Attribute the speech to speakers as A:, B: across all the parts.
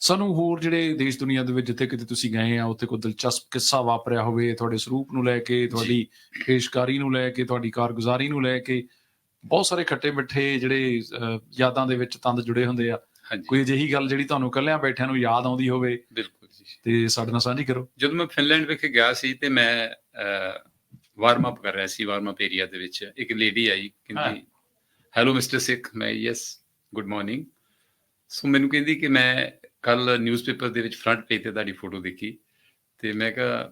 A: ਸਾਨੂੰ ਹੋਰ ਜਿਹੜੇ ਦੇਸ਼ ਦੁਨੀਆ ਦੇ ਵਿੱਚ ਜਿੱਥੇ ਕਿਤੇ ਤੁਸੀਂ ਗਏ ਆ ਉੱਥੇ ਕੋਈ ਦਿਲਚਸਪ ਕਿੱਸਾ ਵਾਪਰਿਆ ਹੋਵੇ ਤੁਹਾਡੇ ਸਰੂਪ ਨੂੰ ਲੈ ਕੇ ਤੁਹਾਡੀ ਪੇਸ਼ਕਾਰੀ ਨੂੰ ਲੈ ਕੇ ਤੁਹਾਡੀ ਕਾਰਗੁਜ਼ਾਰੀ ਨੂੰ ਲੈ ਕੇ ਬਹੁਤ ਸਾਰੇ ਖੱਟੇ ਮਿੱਠੇ ਜਿਹੜੇ ਯਾਦਾਂ ਦੇ ਵਿੱਚ ਤੰਦ ਜੁੜੇ ਹੁੰਦੇ ਆ। ਕੋਈ ਅਜਿਹੀ ਗੱਲ ਜਿਹੜੀ ਤੁਹਾਨੂੰ ਇਕੱਲਿਆਂ ਬੈਠਿਆਂ ਨੂੰ ਯਾਦ ਆਉਂਦੀ ਹੋਵੇ
B: ਬਿਲਕੁਲ ਜੀ।
A: ਤੇ ਸਾਡੇ ਨਾਲ ਸਾਂਝੀ ਕਰੋ।
B: ਜਦੋਂ ਮੈਂ ਫਿਨਲੈਂਡ ਵਿਖੇ ਗਿਆ ਸੀ ਤੇ ਮੈਂ ਵਾਰਮ ਅਪ ਕਰ ਰਿਹਾ ਸੀ ਵਾਰਮ ਅਪ ਏਰੀਆ ਦੇ ਵਿੱਚ। ਇੱਕ ਲੇਡੀ ਆਈ ਕਹਿੰਦੀ ਹੈਲੋ ਮਿਸਟਰ ਸਿੱਖ ਮੈਂ ਯੈਸ ਗੁੱਡ ਮਾਰਨਿੰਗ ਸੋ ਮੈਨੂੰ ਕਹਿੰਦੀ ਕਿ ਮੈਂ ਕੱਲ ਨਿਊਜ਼ਪੇਪਰ ਦੇ ਵਿੱਚ ਫਰੰਟ ਪੇਜ ਤੇ ਤੁਹਾਡੀ ਫੋਟੋ ਦੇਖੀ ਤੇ ਮੈਂ ਕਿਹਾ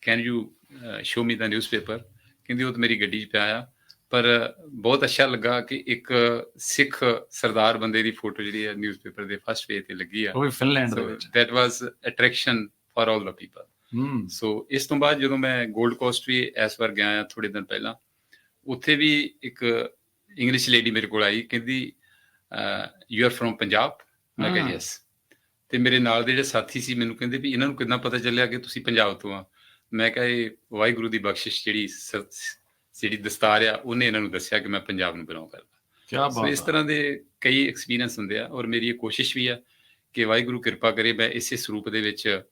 B: can you show me the newspaper ਕਹਿੰਦੀ ਉਹ ਤਾਂ ਮੇਰੀ ਗੱਡੀ 'ਚ ਪਿਆ ਆ। ਪਰ ਬਹੁਤ ਅੱਛਾ ਲੱਗਾ ਕਿ ਇੱਕ ਸਿੱਖ ਸਰਦਾਰ ਬੰਦੇ ਦੀ ਫੋਟੋ ਜਿਹੜੀ ਹੈ ਨਿਊਜ਼ਪੇਪਰ ਦੇ ਫਸਟ ਪੇਜ ਤੇ ਲੱਗੀ ਆ।
A: ਉਹ ਵੀ ਫਿਨਲੈਂਡ ਦੇ ਵਿੱਚ।
B: was attraction for all the people.
A: ਹੂੰ।
B: ਸੋ ਇਸ ਤੋਂ ਬਾਅਦ ਜਦੋਂ ਮੈਂ 골ਡ ਕੋਸਟ ਵੀ ਇਸ ਵਾਰ ਗਿਆ ਆ ਥੋੜੇ ਦਿਨ ਪਹਿਲਾਂ ਉੱਥੇ ਵੀ ਇੱਕ ਇੰਗਲਿਸ਼ ਲੇਡੀ ਮੇਰੇ ਕੋਲ ਆਈ ਕਹਿੰਦੀ ਯੂ ਆਰ ਫਰੋਮ ਪੰਜਾਬ ਮੈਂ ਕਿਹਾ। ਯੈਸ ਤੇ ਮੇਰੇ ਨਾਲ ਦੇ ਜਿਹੜੇ ਸਾਥੀ ਸੀ ਮੈਨੂੰ ਕਹਿੰਦੇ ਵੀ ਇਹਨਾਂ ਨੂੰ ਕਿੰਨਾ ਪਤਾ ਚੱਲਿਆ ਕਿ ਤੁਸੀਂ ਪੰਜਾਬ ਤੋਂ ਆ? ਮੈਂ ਕਿਹਾ ਇਹ ਵਾਹਿਗੁਰੂ ਦੀ ਬਖਸ਼ਿਸ਼ ਜਿਹੜੀ ਜਿਹੜੀ ਦਸਤਾਰ ਆ ਉਹਨੇ ਇਹਨਾਂ ਨੂੰ ਦੱਸਿਆ ਕਿ ਮੈਂ ਪੰਜਾਬ ਨੂੰ ਬਿਲੋਂਗ ਕਰਦਾ।
A: ਕੀ
B: ਸੋ ਇਸ
A: ਬਾਤ ਹੈ
B: ਤਰ੍ਹਾਂ ਦੇ ਕਈ ਐਕਸਪੀਰੀਅੰਸ ਹੁੰਦੇ ਆ ਔਰ ਮੇਰੀ ਇਹ ਕੋਸ਼ਿਸ਼ ਵੀ ਆ ਕਿ ਵਾਹਿਗੁਰੂ ਕਿਰਪਾ ਕਰੇ ਮੈਂ ਇਸੇ ਸਰੂਪ ਦੇ ਵਿੱਚ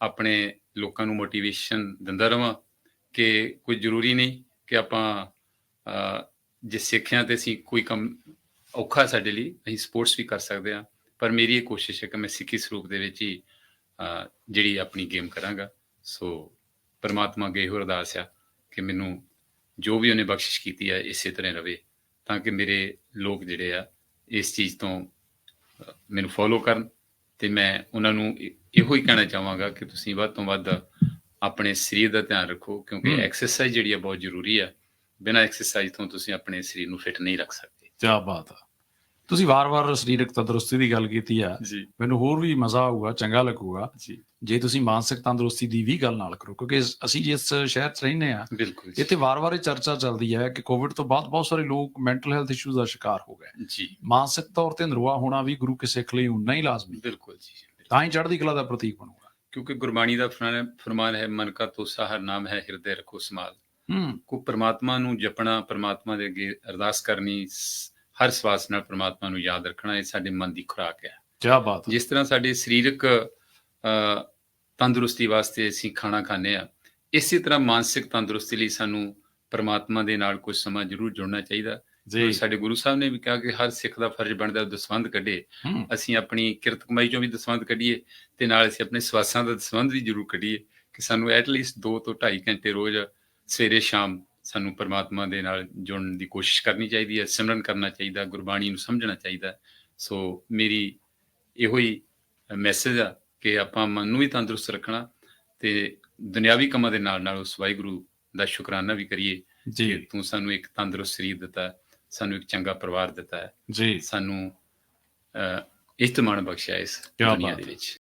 B: ਆਪਣੇ ਲੋਕਾਂ ਨੂੰ ਮੋਟੀਵੇਸ਼ਨ ਦਿੰਦਾ ਰਵਾਂ ਕਿ ਕੋਈ ਜ਼ਰੂਰੀ ਨਹੀਂ ਕਿ ਆਪਾਂ ਜੇ ਸਿੱਖਿਆ ਤੇ ਅਸੀਂ ਕੋਈ ਕੰਮ ਔਖਾ ਸਾਡੇ ਲਈ ਅਸੀਂ ਸਪੋਰਟਸ ਵੀ ਕਰ ਸਕਦੇ ਆ। ਪਰ ਮੇਰੀ ਇਹ ਕੋਸ਼ਿਸ਼ ਹੈ ਕਿ ਮੈਂ ਸਿੱਖੀ ਸਰੂਪ ਦੇ ਵਿੱਚ ਹੀ ਜਿਹੜੀ ਆਪਣੀ ਗੇਮ ਕਰਾਂਗਾ। ਸੋ ਪਰਮਾਤਮਾ ਅੱਗੇ ਇਹੋ ਅਰਦਾਸ ਆ ਕਿ ਮੈਨੂੰ ਜੋ ਵੀ ਉਹਨੇ ਬਖਸ਼ਿਸ਼ ਕੀਤੀ ਹੈ ਇਸੇ ਤਰ੍ਹਾਂ ਰਵੇ ਤਾਂ ਕਿ ਮੇਰੇ ਲੋਕ ਜਿਹੜੇ ਆ ਇਸ ਚੀਜ਼ ਤੋਂ ਮੈਨੂੰ ਫੋਲੋ ਕਰਨ ਤੇ ਮੈਂ ਉਹਨਾਂ ਨੂੰ ਇਹ- ਹੀ ਕਹਿਣਾ ਚਾਹਾਂਗਾ ਕਿ ਤੁਸੀਂ ਵੱਧ ਤੋਂ ਵੱਧ ਆਪਣੇ ਸਰੀਰ ਦਾ ਧਿਆਨ ਰੱਖੋ ਕਿਉਂਕਿ। ਐਕਸਰਸਾਈਜ਼ ਜਿਹੜੀ ਆ ਬਹੁਤ ਜ਼ਰੂਰੀ ਆ। ਬਿਨਾਂ ਐਕਸਰਸਾਈਜ਼ ਤੋਂ ਤੁਸੀਂ ਆਪਣੇ ਸਰੀਰ ਨੂੰ ਫਿਟ ਨਹੀਂ ਰੱਖ ਸਕਦੇ।
A: ਕੀ ਬਾਤ ਆ। ਤੁਸੀਂ ਵਾਰ-ਵਾਰ ਸਰੀਰਕ ਤੰਦਰੁਸਤੀ ਦੀ ਗੱਲ ਕੀਤੀ ਆ
B: ਜੀ।
A: ਮੈਨੂੰ ਹੋਰ ਵੀ ਮਜ਼ਾ ਆਊਗਾ ਚੰਗਾ ਲੱਗੂਗਾ।
B: ਜੀ।
A: ਜੇ ਤੁਸੀਂ ਮਾਨਸਿਕ ਤੰਦਰੁਸਤੀ ਦੀ ਵੀ ਗੱਲ ਨਾਲ ਕਰੋ ਕਿਉਂਕਿ ਅਸੀਂ ਜਿਸ ਸ਼ਹਿਰ 'ਚ ਰਹਿੰਦੇ ਆ
B: ਬਿਲਕੁਲ
A: ਇੱਥੇ ਵਾਰ-ਵਾਰ ਇਹ ਚਰਚਾ ਚੱਲਦੀ ਹੈ ਕਿ ਕੋਵਿਡ ਤੋਂ ਬਾਅਦ ਬਹੁਤ ਸਾਰੇ ਲੋਕ ਮੈਂਟਲ ਹੈਲਥ ਇਸ਼ੂਜ਼ ਦਾ ਸ਼ਿਕਾਰ ਹੋ ਗਏ।
B: ਜੀ।
A: ਮਾਨਸਿਕ ਤੌਰ ਤੇ ਨਰਵਾ ਹੋਣਾ ਵੀ ਗੁਰੂ ਕੇ ਸਿੱਖ ਲਈ ਉਨਾ ਹੀ ਲਾਜ਼ਮੀ
B: ਬਿਲਕੁਲ ਜੀ
A: ਤਾਂ ਹੀ ਚੜ੍ਹਦੀ ਕਲਾ ਦਾ ਪ੍ਰਤੀਕ ਬਣੂਗਾ।
B: ਕਿਉਂਕਿ ਗੁਰਬਾਣੀ ਦਾ ਫਰਮਾਨ ਹੈ ਮਨ ਕਾ ਤੋਸਾ ਹਰ ਨਾਮ ਹੈ ਹਿਰਦੇ ਰੱਖੋ ਸਮਾਲ
A: ਹੂੰ।
B: ਕੋ ਪ੍ਰਮਾਤਮਾ ਨੂੰ ਜਪਣਾ ਪ੍ਰਮਾਤਮਾ ਦੇ ਅੱਗੇ ਅਰਦਾਸ ਕਰਨੀ ਹਰ ਸਵਾਸ ਨਾਲ ਪ੍ਰਮਾਤਮਾ ਨੂੰ ਯਾਦ ਰੱਖਣਾ ਇਹ ਸਾਡੇ ਮਨ ਦੀ ਖੁਰਾਕ ਹੈ।
A: ਕੀ ਬਾਤ ਆ।
B: ਜਿਸ ਤਰ੍ਹਾਂ ਸਾਡੇ ਸਰੀਰਕ ਅ, ਤੰਦਰੁਸਤੀ ਵਾਸਤੇ ਅਸੀਂ ਖਾਣਾ ਖਾਂਦੇ ਆ ਇਸੇ ਤਰ੍ਹਾਂ ਮਾਨਸਿਕ ਤੰਦਰੁਸਤੀ ਲਈ ਸਾਨੂੰ ਪ੍ਰਮਾਤਮਾ ਦੇ ਨਾਲ ਕੁਝ ਸਮਾਂ ਜ਼ਰੂਰ ਜੁੜਨਾ ਚਾਹੀਦਾ।
A: ਜੀ।
B: ਸਾਡੇ ਗੁਰੂ ਸਾਹਿਬ ਨੇ ਵੀ ਕਿਹਾ ਕਿ ਹਰ ਸਿੱਖ ਦਾ ਫਰਜ਼ ਬਣਦਾ ਦਸਵੰਧ ਕੱਢੇ।
A: ਹੂੰ।
B: ਅਸੀਂ ਆਪਣੀ ਕਿਰਤ ਕਮਾਈ ਚੋਂ ਵੀ ਦਸਵੰਧ ਕੱਢੀਏ ਤੇ ਨਾਲ ਅਸੀਂ ਆਪਣੇ ਸਵਾਸਾਂ ਦਾ ਦਸਵੰਧ ਵੀ ਜ਼ਰੂਰ ਕੱਢੀਏ ਕਿ ਸਾਨੂੰ ਐਟ ਲੀਸਟ 2 ਤੋਂ 2.5 ਘੰਟੇ ਰੋਜ਼ ਸਵੇਰੇ ਸ਼ਾਮ ਸਾਨੂੰ ਪਰਮਾਤਮਾ ਦੇ ਨਾਲ ਜੁੜਨ ਦੀ ਕੋਸ਼ਿਸ਼ ਕਰਨੀ ਚਾਹੀਦੀ ਹੈ ਸਿਮਰਨ ਕਰਨਾ ਚਾਹੀਦਾ ਗੁਰਬਾਣੀ ਨੂੰ ਸਮਝਣਾ ਚਾਹੀਦਾ ਸੋ ਮੇਰੀ ਇਹੋ ਹੀ ਮੈਸੇਜ ਆ ਕਿ ਆਪਾਂ ਮਨ ਨੂੰ ਵੀ ਤੰਦਰੁਸਤ ਰੱਖਣਾ ਤੇ ਦੁਨਿਆਵੀ ਕੰਮਾਂ ਦੇ ਨਾਲ ਨਾਲ ਉਸ ਵਾਹਿਗੁਰੂ ਦਾ ਸ਼ੁਕਰਾਨਾ ਵੀ ਕਰੀਏ
A: ਜੀ।
B: ਤੂੰ ਸਾਨੂੰ ਇੱਕ ਤੰਦਰੁਸਤ ਸਰੀਰ ਦਿੱਤਾ ਸਾਨੂੰ ਇੱਕ ਚੰਗਾ ਪਰਿਵਾਰ ਦਿੱਤਾ ਹੈ।
A: ਜੀ।
B: ਸਾਨੂੰ ਅਹ, ਇਸਤਮਾਨ ਬਖਸ਼ਿਆ ਇਸ ਦੁਨੀਆ ਦੇ ਵਿੱਚ।